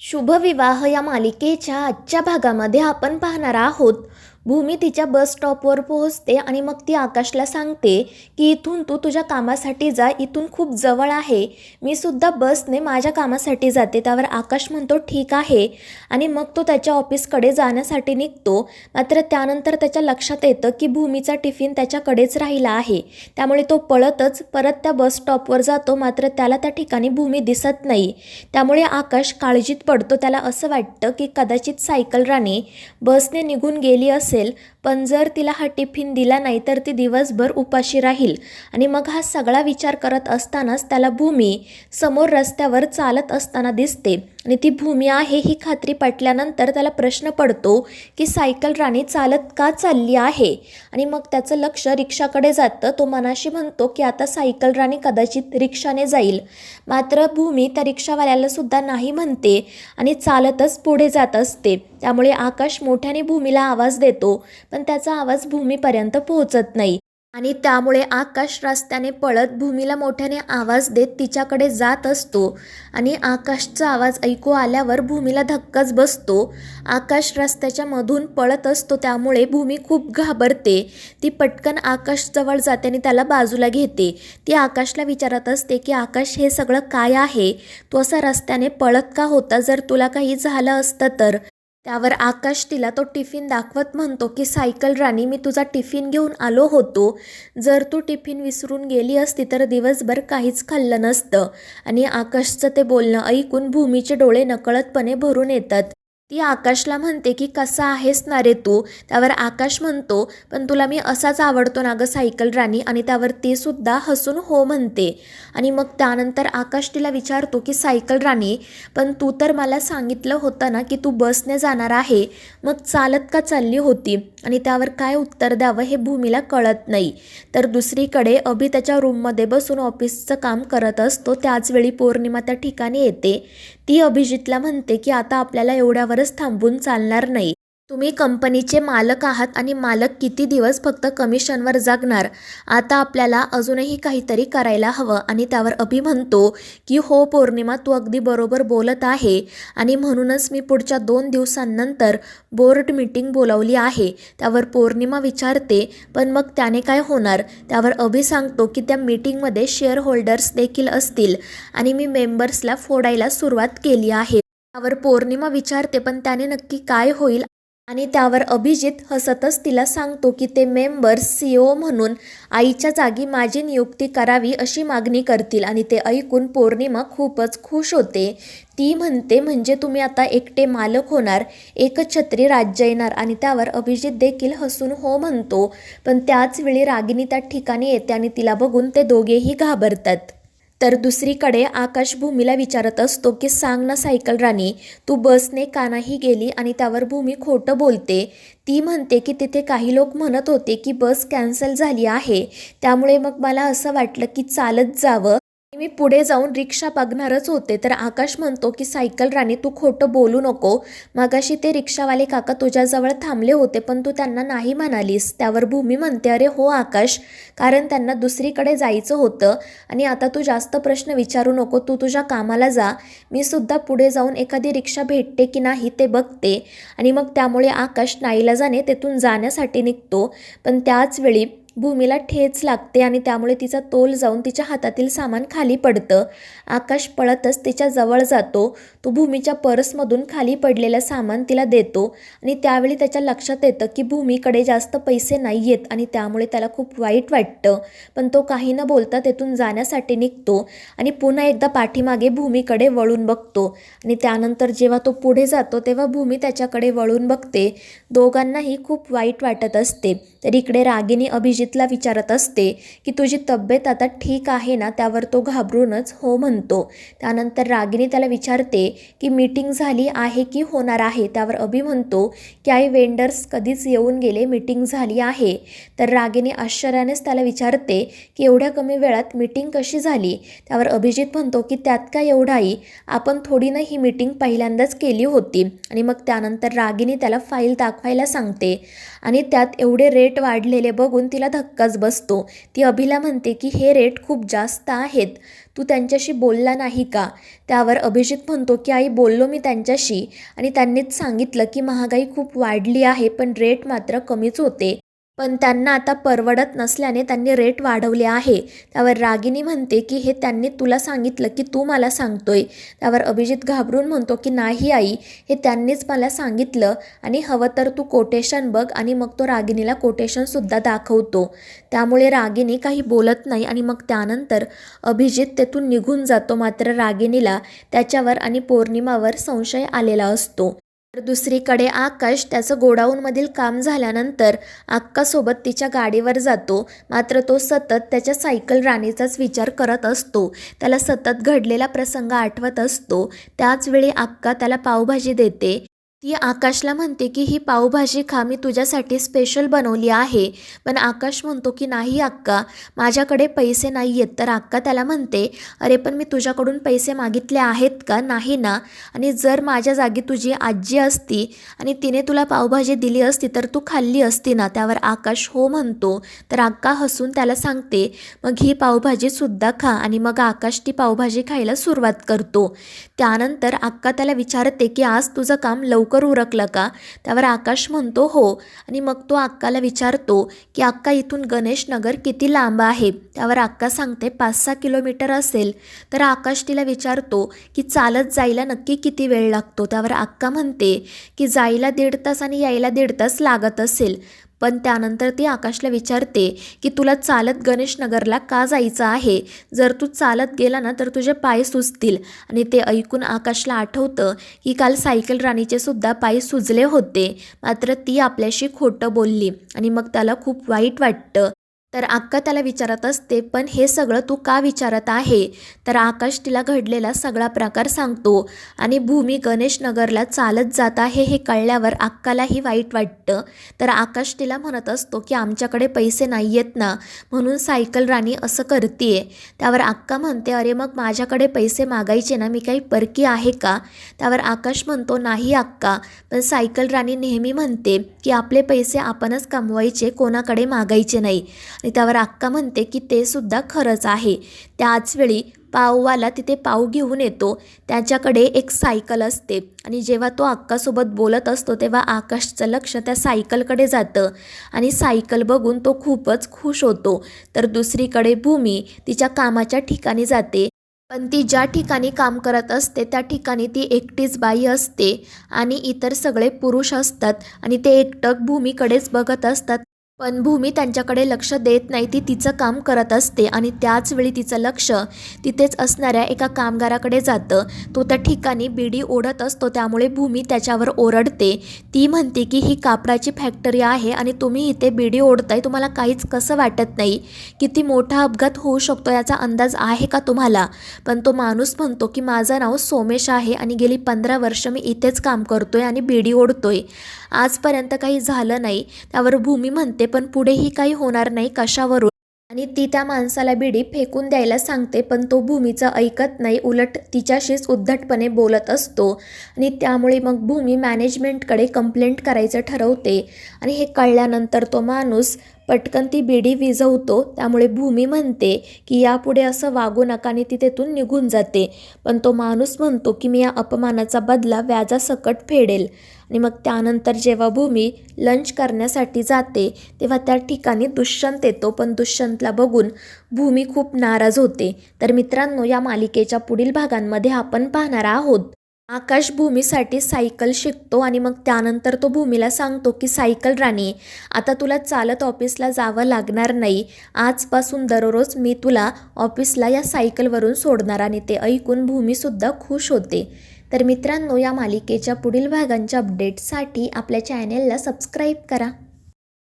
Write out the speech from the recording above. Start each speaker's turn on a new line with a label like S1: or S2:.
S1: शुभविवाह या मालिकेच्या आजच्या भागामध्ये आपण पाहणार आहोत. भूमी तिच्या बस स्टॉपवर पोहोचते आणि मग ती आकाशला सांगते की इथून तू तुझ्या कामासाठी जा इथून खूप जवळ आहे. मी सुद्धा बसने माझ्या कामासाठी जाते त्यावर आकाश म्हणतो ठीक आहे. आणि मग तो त्याच्या ऑफिसकडे जाण्यासाठी निघतो. मात्र त्यानंतर त्याच्या लक्षात येतं की भूमीचा टिफिन त्याच्याकडेच राहिला आहे. त्यामुळे तो पळतच परत त्या बस स्टॉपवर जातो मात्र त्याला त्या ठिकाणी भूमी दिसत नाही. त्यामुळे आकाश काळजीत पडतो. त्याला असं वाटतं की कदाचित सायकल राणी बसने निघून गेली असेल. él पण जर तिला हा टिफिन दिला नाही तर ती दिवसभर उपाशी राहील. आणि मग हा सगळा विचार करत असतानाच त्याला भूमी समोर रस्त्यावर चालत असताना दिसते. आणि ती भूमी आहे ही खात्री पटल्यानंतर त्याला प्रश्न पडतो की सायकल राणी चालत का चालली आहे? आणि मग त्याचं लक्ष रिक्षाकडे जातं. तो मनाशी म्हणतो की आता सायकल राणी कदाचित रिक्षाने जाईल. मात्र भूमी त्या रिक्षावाल्याला सुद्धा नाही म्हणते आणि चालतच पुढे जात असते. त्यामुळे आकाश मोठ्याने भूमीला आवाज देतो. पण त्याचा आवाज भूमीपर्यंत पोहोचत नाही. आणि त्यामुळे आकाश रस्त्याने पळत भूमीला मोठ्याने आवाज देत तिच्याकडे जात असतो. आणि आकाशचा आवाज ऐकू आल्यावर भूमीला धक्काच बसतो. आकाश रस्त्याच्या मधून पळत असतो त्यामुळे भूमी खूप घाबरते. ती पटकन आकाशजवळ जाते आणि त्याला बाजूला घेते. ती आकाशला विचारत असते की आकाश हे सगळं काय आहे? तू असा रस्त्याने पळत का होता? जर तुला काही झालं असतं तर त्यावर आकाश तिला तो टिफिन दाखवत म्हणतो की सायकल राणी मी तुझा टिफिन घेऊन आलो होतो. जर तू टिफिन विसरून गेली असती तर दिवसभर काहीच खाल्लं नसतं. आणि आकाशचं ते बोलणं ऐकून भूमीचे डोळे नकळतपणे भरून येतात. ती आकाशला म्हणते की कसा आहेस ना रे तू? त्यावर आकाश म्हणतो पण तुला मी असाच आवडतो ना गं सायकल राणी. आणि त्यावर ती सुद्धा हसून हो म्हणते. आणि मग त्यानंतर आकाश तिला विचारतो की सायकल राणी पण तू तर मला सांगितलं होतं ना की तू बसने जाणार आहे. मग चालत का चालली होती? आणि त्यावर काय उत्तर द्यावं हे भूमीला कळत नाही. तर दुसरीकडे अभि त्याच्या रूममध्ये बसून ऑफिसचं काम करत असतो. त्याचवेळी पौर्णिमा त्या ठिकाणी येते. ती अभिजितला म्हणते की आता आपल्याला एवढ्यावरच थांबून चालणार नाही. तुम्ही कंपनीचे मालक आहात आणि मालक किती दिवस फक्त कमिशनवर जगणार? आता आपल्याला अजूनही काहीतरी करायला हवं आणि त्यावर अभि म्हणतो की हो पौर्णिमा तू अगदी बरोबर बोलत आहे. आणि म्हणूनच मी पुढच्या दोन दिवसांनंतर बोर्ड मीटिंग बोलावली आहे. त्यावर पौर्णिमा विचारते पण मग त्याने काय होणार? त्यावर अभि सांगतो की त्या मीटिंगमध्ये शेअर होल्डर्स देखील असतील आणि मी मेंबर्सला फोडायला सुरुवात केली आहे. त्यावर पौर्णिमा विचारते पण त्याने नक्की काय होईल? आणि त्यावर अभिजित हसतच तिला सांगतो की ते मेंबर्स सी ओ म्हणून आईच्या जागी माझी नियुक्ती करावी अशी मागणी करतील आणि ते ऐकून पौर्णिमा खूपच खुश होते. ती म्हणते म्हणजे तुम्ही आता एकटे मालक होणार एकच छत्री राज्य येणार आणि त्यावर अभिजित देखील हसून हो म्हणतो. पण त्याच वेळी रागिनी त्या ठिकाणी येते आणि तिला बघून ते दोघेही घाबरतात. तर दुसरीकडे आकाश भूमीला विचारत असतो की सांग ना सायकल राणी तू बसने का नाही गेली आणि त्यावर भूमी खोटं बोलते. ती म्हणते की तिथे काही लोक म्हणत होते की बस कॅन्सल झाली आहे. त्यामुळे मग मला असं वाटलं की चालत जावं. मी पुढे जाऊन रिक्षा बघणारच होते तर आकाश म्हणतो की सायकल राणी तू खोटं बोलू नको. मागाशी ते रिक्षावाले काका तुझ्याजवळ थांबले होते पण तू त्यांना नाही म्हणालीस. त्यावर भूमी म्हणते अरे हो आकाश. कारण त्यांना दुसरीकडे जायचं होतं. आणि आता तू जास्त प्रश्न विचारू नको तू तुझ्या कामाला जा. मी सुद्धा पुढे जाऊन एखादी रिक्षा भेटते की नाही ते बघते. आणि मग त्यामुळे आकाश नाईला जाणे तेथून जाण्यासाठी निघतो. पण त्याच वेळी भूमीला ठेच लागते आणि त्यामुळे तिचा तोल जाऊन तिच्या हातातील सामान खाली पडतं. आकाश पळतच तिच्या जवळ जातो. तो भूमीच्या पर्समधून खाली पडलेलं सामान तिला देतो आणि त्यावेळी त्याच्या लक्षात येतं की भूमीकडे जास्त पैसे नाही आहेत आणि त्यामुळे त्याला खूप वाईट वाटतं. पण तो काही न बोलता तेथून जाण्यासाठी निघतो आणि पुन्हा एकदा पाठीमागे भूमीकडे वळून बघतो. आणि त्यानंतर जेव्हा तो पुढे जातो तेव्हा भूमी त्याच्याकडे वळून बघते. दोघांनाही खूप वाईट वाटत असते. तर इकडे रागिनी अभिजित अजितला विचारत असते की तुझी तब्येत आता ठीक आहे ना? त्यावर तो घाबरूनच हो म्हणतो. त्यानंतर रागिनी त्याला विचारते की मीटिंग झाली आहे की होणार आहे? त्यावर अभि म्हणतो की आई वेंडर्स कधीच येऊन गेले मीटिंग झाली आहे. तर रागिनी आश्चर्यानेच त्याला विचारते की एवढ्या कमी वेळात मीटिंग कशी झाली? त्यावर अभिजित म्हणतो की त्यात काय एवढाही आपण थोडी ना ही मीटिंग पहिल्यांदाच केली होती. आणि मग त्यानंतर रागिनी त्याला फाईल दाखवायला सांगते आणि त्यात एवढे रेट वाढलेले बघून तिला धक्काच बसतो. ती अभिला म्हणते की हे रेट खूप जास्त आहेत. तू त्यांच्याशी बोलला नाही का? त्यावर अभिजित म्हणतो की आई बोललो मी त्यांच्याशी आणि त्यांनीच सांगितलं की महागाई खूप वाढली आहे पण रेट मात्र कमीच होते. पण त्यांना आता परवडत नसल्याने त्यांनी रेट वाढवले आहे. त्यावर रागिनी म्हणते की हे त्यांनी तुला सांगितलं की तू मला सांगतोय. त्यावर अभिजित घाबरून म्हणतो की नाही आई हे त्यांनीच मला सांगितलं आणि हवं तर तू कोटेशन बघ आणि मग तो रागिनीला कोटेशनसुद्धा दाखवतो. त्यामुळे रागिनी काही बोलत नाही आणि मग त्यानंतर अभिजित तेथून निघून जातो मात्र रागिनीला त्याच्यावर आणि पौर्णिमावर संशय आलेला असतो. तर दुसरीकडे आकाश त्याचं गोडाऊनमधील काम झाल्यानंतर अक्कासोबत तिच्या गाडीवर जातो. मात्र तो सतत त्याच्या सायकल राणीचाच विचार करत असतो. त्याला सतत घडलेला प्रसंग आठवत असतो. त्याचवेळी अक्का त्याला पावभाजी देते. ती आकाशला म्हणते की ही पावभाजी खा मी तुझ्यासाठी स्पेशल बनवली आहे. पण आकाश म्हणतो की नाही अक्का माझ्याकडे पैसे नाही आहेत तर अक्का त्याला म्हणते अरे पण मी तुझ्याकडून पैसे मागितले आहेत का? नाही ना आणि जर माझ्या जागी तुझी आजी असती आणि तिने तुला पावभाजी दिली असती तर तू खाल्ली असती ना? त्यावर आकाश हो म्हणतो. तर अक्का हसून त्याला सांगते मग ही पावभाजीसुद्धा खा. आणि मग आकाश ती पावभाजी खायला सुरुवात करतो. त्यानंतर अक्का त्याला विचारते की आज तुझं काम लवकर उरकलं का? त्यावर आकाश म्हणतो हो. आणि मग तो अक्काला विचारतो की अक्का इथून गणेशनगर किती लांब आहे त्यावर अक्का सांगते पाच सहा किलोमीटर असेल. तर आकाश तिला विचारतो की चालत जायला नक्की किती वेळ लागतो? त्यावर अक्का म्हणते की जायला दीड तास आणि यायला दीड तास लागत असेल. पण त्यानंतर ती आकाशला विचारते की तुला चालत गणेशनगरला का जायचं आहे? जर तू चालत गेला ना तर तुझे पाय सुजतील. आणि ते ऐकून आकाशला आठवतं की काल सायकल राणीचे सुद्धा पाय सुजले होते. मात्र ती आपल्याशी खोटं बोलली आणि मग त्याला खूप वाईट वाटतं. तर अक्का त्याला विचारत असते पण हे सगळं तू का विचारत आहे? तर आकाश तिला घडलेला सगळा प्रकार सांगतो आणि भूमी गणेशनगरला चालत जात आहे हे कळल्यावर अक्कालाही वाईट वाटतं. तर आकाश तिला म्हणत असतो की आमच्याकडे पैसे नाही आहेत ना म्हणून सायकल राणी असं करते त्यावर अक्का म्हणते अरे मग माझ्याकडे पैसे मागायचे ना मी काही परकी आहे का? त्यावर आकाश म्हणतो नाही अक्का पण सायकल राणी नेहमी म्हणते की आपले पैसे आपणच कमवायचे कोणाकडे मागायचे नाही. आणि त्यावर अक्का म्हणते की ते सुद्धा खरंच आहे. त्याचवेळी पाववाला तिथे पाव घेऊन येतो. त्याच्याकडे एक सायकल असते आणि जेव्हा तो अक्कासोबत बोलत असतो तेव्हा आकाशचं लक्ष त्या सायकलकडे जातं आणि सायकल बघून तो खूपच खुश होतो. तर दुसरीकडे भूमी तिच्या कामाच्या ठिकाणी जाते. पण ती ज्या ठिकाणी काम करत असते त्या ठिकाणी ती एकटीच बाई असते आणि इतर सगळे पुरुष असतात आणि ते एकटक भूमीकडेच बघत असतात. पण भूमी त्यांच्याकडे लक्ष देत नाही ती तिचं काम करत असते आणि त्याचवेळी तिचं लक्ष तिथेच असणाऱ्या एका कामगाराकडे जातं. तो त्या ठिकाणी बिडी ओढत असतो त्यामुळे भूमी त्याच्यावर ओरडते. ती म्हणते की ही कापडाची फॅक्टरी आहे आणि तुम्ही इथे बिडी ओढताय तुम्हाला काहीच कसं वाटत नाही? किती मोठा अपघात होऊ शकतो याचा अंदाज आहे का तुम्हाला? पण तो माणूस म्हणतो की माझं नाव सोमेश आहे आणि गेली पंधरा वर्ष मी इथेच काम करतोय आणि बिडी ओढतोय. आजपर्यंत काही झालं नाही. त्यावर भूमी म्हणते पण पुढेही काही होणार नाही कशावरून. आणि ती त्या माणसाला बिडी फेकून द्यायला सांगते पण तो भूमीचं ऐकत नाही उलट तिच्याशीच उद्धटपणे बोलत असतो. आणि त्यामुळे मग भूमी मॅनेजमेंटकडे कंप्लेंट करायचं ठरवते. आणि हे कळल्यानंतर तो माणूस पटकन ती बिडी विझवतो त्यामुळे भूमी म्हणते की यापुढे असं वागू नका आणि ती तेथून निघून जाते. पण तो माणूस म्हणतो की मी या अपमानाचा बदला व्याजासकट फेडेल. आणि मग त्यानंतर जेव्हा भूमी लंच करण्यासाठी जाते तेव्हा त्या ठिकाणी दुष्यंत येतो. पण दुष्यंतला बघून भूमी खूप नाराज होते. तर मित्रांनो या मालिकेच्या पुढील भागांमध्ये आपण पाहणार आहोत. आकाश भूमीसाठी सायकल शिकतो आणि मग त्यानंतर तो भूमीला सांगतो की सायकल राणी आता तुला चालत ऑफिसला जावं लागणार नाही. आजपासून दररोज मी तुला ऑफिसला या सायकलवरून सोडणार आणि ते ऐकून भूमीसुद्धा खुश होते. तर मित्रांनो या मालिकेच्या पुढील भागांच्या अपडेटसाठी आपल्या चॅनेलला सबस्क्राईब करा.